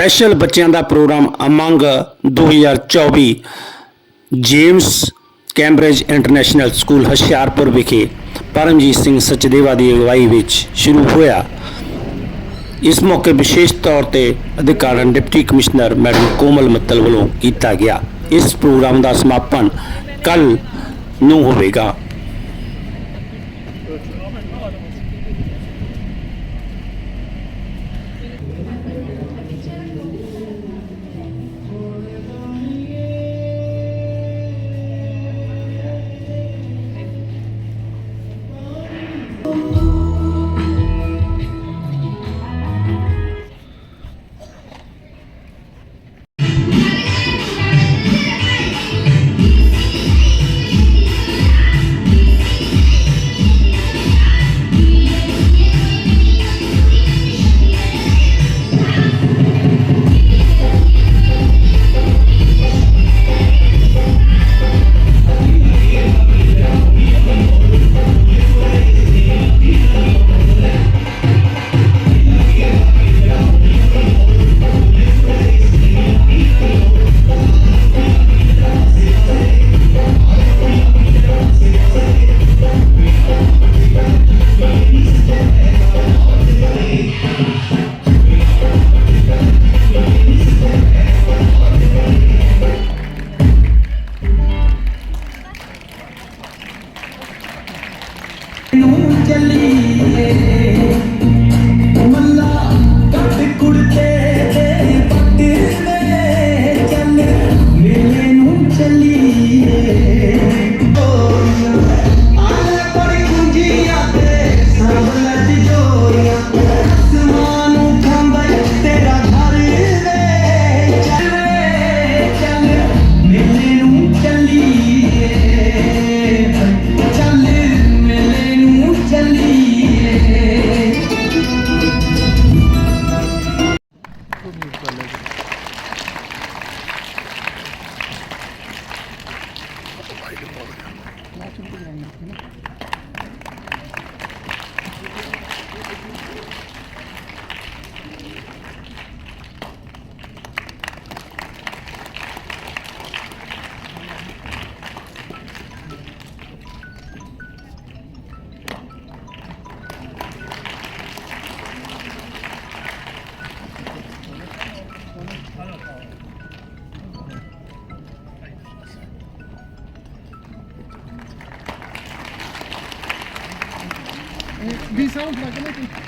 Special ਬੱਚਿਆਂ ਦਾ programme among 2024 James Cambridge international school Hoshiarpur ਵਿਖੇ ਪਰਮਜੀਤ ਸਿੰਘ ਸਚਦੇਵਾ ਦੀ ਅਗਵਾਈ ਵਿੱਚ ਸ਼ੁਰੂ ਹੋਇਆ। ਇਸ ਮੌਕੇ ਵਿਸ਼ੇਸ਼ ਤੌਰ ਤੇ ਅਧਿਕਾਰਨ deputy commissioner madam Komal Mittal ਵੱਲੋਂ ਕੀਤਾ ਗਿਆ। ਇਸ ਪ੍ਰੋਗਰਾਮ ਦਾ ਸਮਾਪਨ ਕੱਲ ਨੂੰ ਹੋਵੇਗਾ। Thank you. sounds like anything.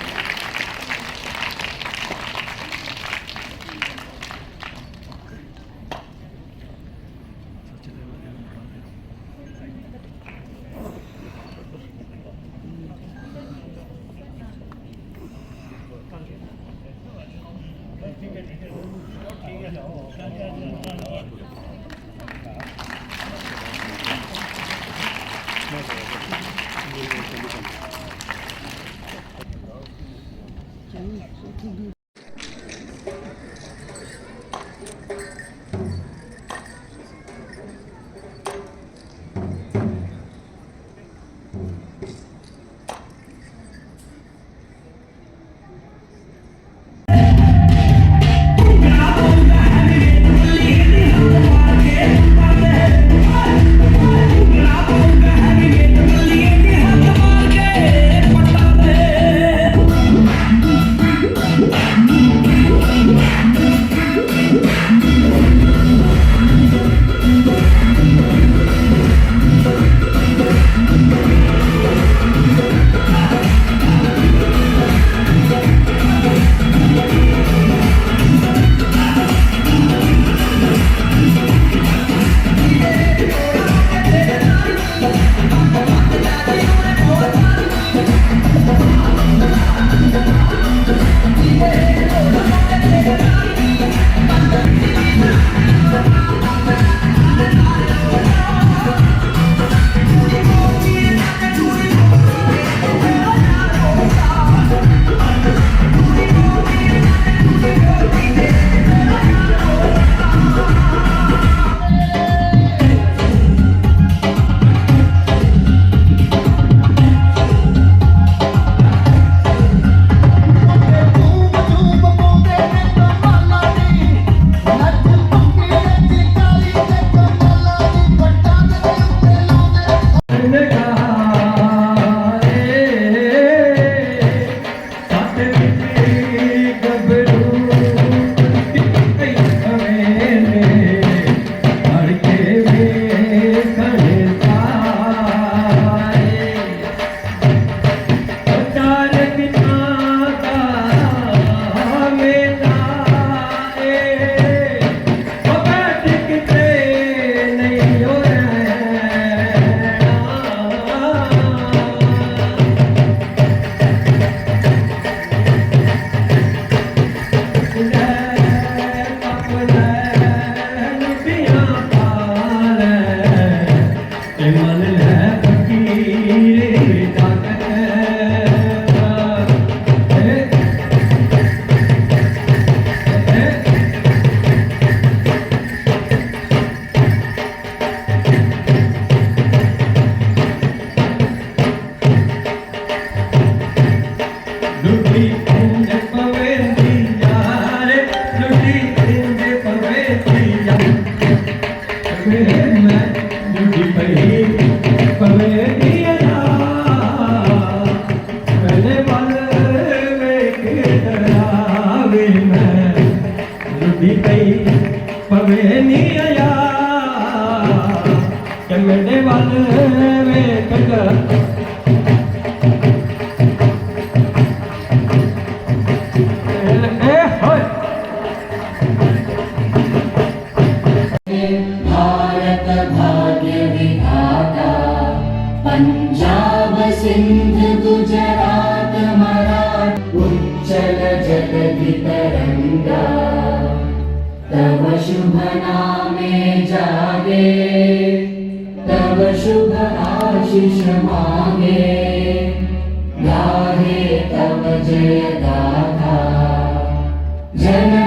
Sindh Gujarat मराठ उज्जल जगति तरंगा तव शुभ नामे जागे तव शुभ आशीष मागे गाहे तव जय Yeah.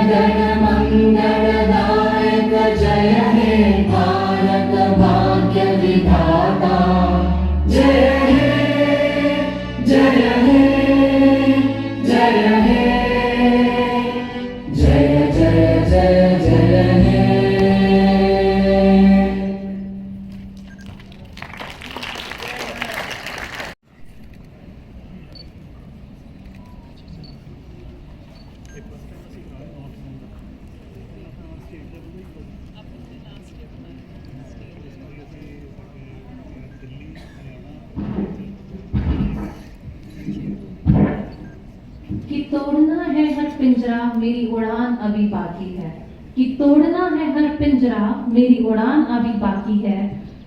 पिंजरा मेरी उड़ान अभी बाकी है कि तोड़ना है हर पिंजरा मेरी उड़ान अभी बाकी है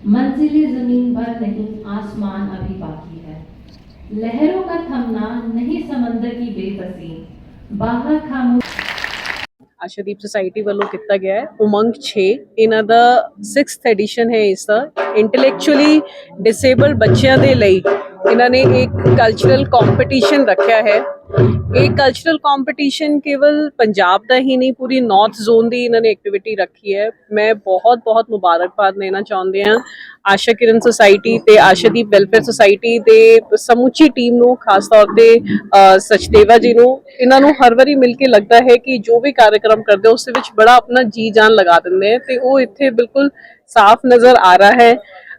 मंजिले जमीन पर नहीं आसमान अभी बाकी है लहरों का थमना नहीं समंदर की बेबसी बाहर खामोश ਆਸ਼ਾਦੀਪ ਸੁਸਾਇਟੀ ਵੱਲੋਂ ਕੀਤਾ ਗਿਆ ਹੈ ਉਮੰਗ 6 ਇਹਨਾਂ ਦਾ 6th ਐਡੀਸ਼ਨ ਹੈ ਇਸ ਦਾ ਇੰਟੈਲੈਕਚੁਅਲੀ ਡਿਸੇਬਲ ਬੱਚਿਆਂ ਦੇ ਲਈ ਇਹਨਾਂ ਨੇ ਇੱਕ ਕਲਚਰਲ ਕੰਪੀਟੀਸ਼ਨ ਰੱਖਿਆ ਹੈ ਇਹ ਕਲਚਰਲ ਕੰਪੀਟੀਸ਼ਨ ਕੇਵਲ ਪੰਜਾਬ ਦਾ ਹੀ ਨਹੀਂ, ਪੂਰੀ ਨਾਰਥ ਜ਼ੋਨ ਦੀ ਇਹਨਾਂ ਨੇ ਐਕਟੀਵਿਟੀ ਰੱਖੀ ਹੈ। ਮੈਂ ਬਹੁਤ ਬਹੁਤ ਮੁਬਾਰਕਬਾਦ ਦੇਣਾ ਚਾਹੁੰਦੇ ਹਾਂ ਆਸ਼ਾ ਕਿਰਨ ਸੁਸਾਇਟੀ ਤੇ ਆਸ਼ਾਦੀਪ ਵੈਲਫੇਅਰ ਸੁਸਾਇਟੀ ਦੇ ਸਮੁੱਚੀ ਟੀਮ ਨੂੰ, ਖਾਸ ਤੌਰ ਤੇ ਸਚਦੇਵਾ ਜੀ ਨੂੰ। ਇਹਨਾਂ ਨੂੰ ਹਰ ਵਾਰੀ ਮਿਲ ਕੇ ਲੱਗਦਾ ਹੈ ਕਿ ਜੋ ਵੀ ਕਾਰਜਕ੍ਰਮ ਕਰਦੇ ਉਸ ਵਿੱਚ ਬੜਾ ਆਪਣਾ ਜੀ ਜਾਨ ਲਗਾ ਦਿੰਦੇ ਹੈ ਤੇ ਉਹ ਇੱਥੇ ਬਿਲਕੁਲ ਸਾਫ਼ ਨਜ਼ਰ ਆ ਰਿਹਾ ਹੈ।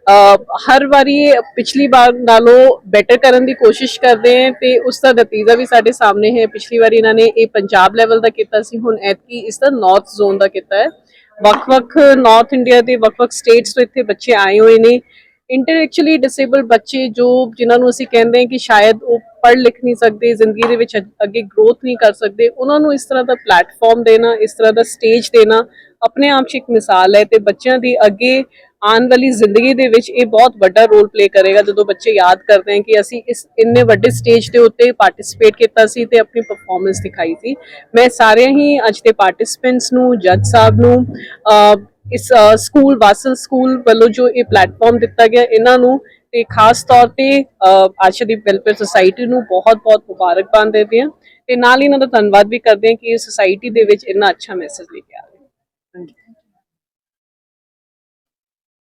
ਹਰ ਵਾਰੀ ਪਿਛਲੀ ਵਾਰ ਨਾਲੋਂ ਬੈਟਰ ਕਰਨ ਦੀ ਕੋਸ਼ਿਸ਼ ਕਰਦੇ ਹੈ ਤੇ ਉਸ ਦਾ ਨਤੀਜਾ ਵੀ ਸਾਡੇ ਸਾਹਮਣੇ ਹੈ। ਪਿਛਲੀ ਵਾਰੀ ਇਹਨਾਂ ਨੇ ਇਹ ਪੰਜਾਬ ਲੈਵਲ ਦਾ ਕੀਤਾ ਸੀ, ਹੁਣ ਐਤਕੀ ਇਸ ਦਾ ਨਾਰਥ ਜ਼ੋਨ ਦਾ ਕੀਤਾ ਹੈ। ਵੱਖ-ਵੱਖ ਨਾਰਥ ਇੰਡੀਆ ਦੇ ਵੱਖ-ਵੱਖ ਸਟੇਟਸ ਤੋਂ ਇੱਥੇ ਬੱਚੇ ਆਏ ਹੋਏ ਨੇ। ਇੰਟੈਲੈਕਚੁਅਲੀ ਡਿਸੇਬਲ ਬੱਚੇ ਜੋ ਜਿਨ੍ਹਾਂ ਨੂੰ ਅਸੀਂ ਕਹਿੰਦੇ ਹਾਂ ਕਿ ਸ਼ਾਇਦ ਉਹ ਪੜ੍ਹ ਲਿਖ ਨਹੀਂ ਸਕਦੇ, ਜ਼ਿੰਦਗੀ ਦੇ ਵਿੱਚ ਅੱਗੇ ਗਰੋਥ ਨਹੀਂ ਕਰ ਸਕਦੇ, ਉਹਨਾਂ ਨੂੰ ਇਸ ਤਰ੍ਹਾਂ ਦਾ ਪਲੇਟਫਾਰਮ ਦੇਣਾ, ਇਸ ਤਰ੍ਹਾਂ ਦਾ ਸਟੇਜ ਦੇਣਾ ਆਪਣੇ ਆਪ 'ਚ ਇੱਕ ਮਿਸਾਲ ਹੈ ਤੇ ਬੱਚਿਆਂ ਦੀ ਅੱਗੇ ਆਉਣ ਵਾਲੀ ਜ਼ਿੰਦਗੀ ਦੇ ਵਿੱਚ ਇਹ ਬਹੁਤ ਵੱਡਾ ਰੋਲ ਪਲੇ ਕਰੇਗਾ ਜਦੋਂ ਬੱਚੇ ਯਾਦ ਕਰਦੇ ਹਨ ਕਿ ਅਸੀਂ ਇਸ ਇੰਨੇ ਵੱਡੇ ਸਟੇਜ ਦੇ ਉੱਤੇ ਪਾਰਟਿਸਿਪੇਟ ਕੀਤਾ ਸੀ ਤੇ ਆਪਣੀ ਪਰਫਾਰਮੈਂਸ ਦਿਖਾਈ ਸੀ। ਮੈਂ ਸਾਰਿਆਂ ਹੀ ਅੱਜ ਦੇ ਪਾਰਟਿਸਿਪੈਂਟਸ ਨੂੰ ਜੱਜ ਸਾਹਿਬ ਨੂੰ ਇਸ ਸਕੂਲ ਵਾਸਲ ਸਕੂਲ ਵੱਲੋਂ ਜੋ ਇਹ ਪਲੇਟਫਾਰਮ ਦਿੱਤਾ ਗਿਆ ਇਹਨਾਂ ਨੂੰ ਤੇ ਖਾਸ ਤੌਰ ਤੇ ਅਹ, ਆਸ਼ਾਦੀਪ ਵੈਲਫੇਅਰ ਸੁਸਾਇਟੀ ਨੂੰ ਬਹੁਤ-ਬਹੁਤ ਮੁਬਾਰਕਬਾਦ ਦਿੰਦੇ ਹਾਂ ਤੇ ਨਾਲ ਹੀ ਇਹਨਾਂ ਦਾ ਧੰਨਵਾਦ ਵੀ ਕਰਦੇ ਹਾਂ ਕਿ ਇਹ ਸੁਸਾਇਟੀ ਦੇ ਵਿੱਚ ਇੰਨਾ ਅੱਛਾ ਮੈਸੇਜ ਲੈ ਕੇ ਆ ਰਹੇ ਹਨ